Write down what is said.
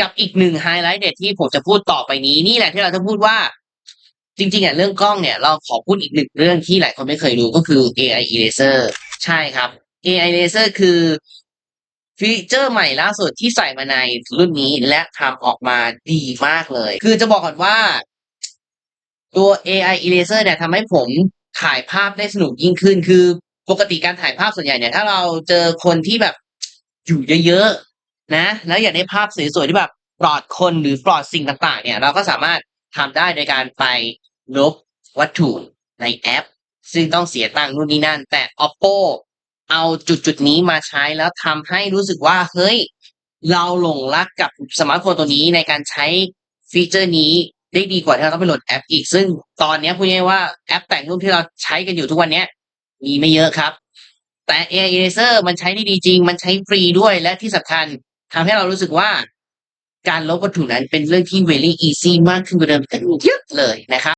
กับอีกหนึ่งไฮไลท์เด็ดที่ผมจะพูดต่อไปนี้นี่แหละที่เราจะพูดว่า จริงๆอะเรื่องกล้องเนี่ย เราขอพูดอีกหนึ่งเรื่องที่หลายคนไม่เคยรู้ก็คือ AI Eraser ใช่ครับ AI Eraser คือฟีเจอร์ใหม่ล่าสุดที่ใส่มาในรุ่นนี้และทำออกมาดีมากเลย คือจะบอกก่อนว่า ตัว AI Eraser เนี่ยทำให้ผมถ่ายภาพได้สนุกยิ่งขึ้น คือปกติการถ่ายภาพส่วนใหญ่เนี่ย ถ้าเราเจอคนที่แบบอยู่เยอะ นะ แล้วอยากได้ภาพสวยๆที่แบบปลอดคนหรือปลอดสิ่งต่าง ๆ เนี่ย เราก็สามารถทำได้โดยการไปลบวัตถุในแอป ซึ่งต้องเสียตังค์นู่นนี่นั่น แต่ Oppo เอาจุดจุดๆนี้มาใช้แล้วทำให้รู้สึกว่า เฮ้ย เราหลงรักกับสมาร์ทโฟนตัวนี้ในการใช้ฟีเจอร์นี้ได้ดีกว่าที่เราต้องไปโหลดแอปอีก ซึ่งตอนเนี้ยพูดง่ายว่าแอปแต่งรูปที่เราใช้กันอยู่ทุกวันเนี้ยมีไม่เยอะครับ แต่ AI Eraser มันใช้ได้ดีจริง มันใช้ฟรีด้วยและที่สำคัญ ทำให้เรารู้สึกว่า การลบวัตถุนั้นเป็นเรื่องที่ very easy มากขึ้นกว่าเดิมตั้งเยอะเลยนะครับ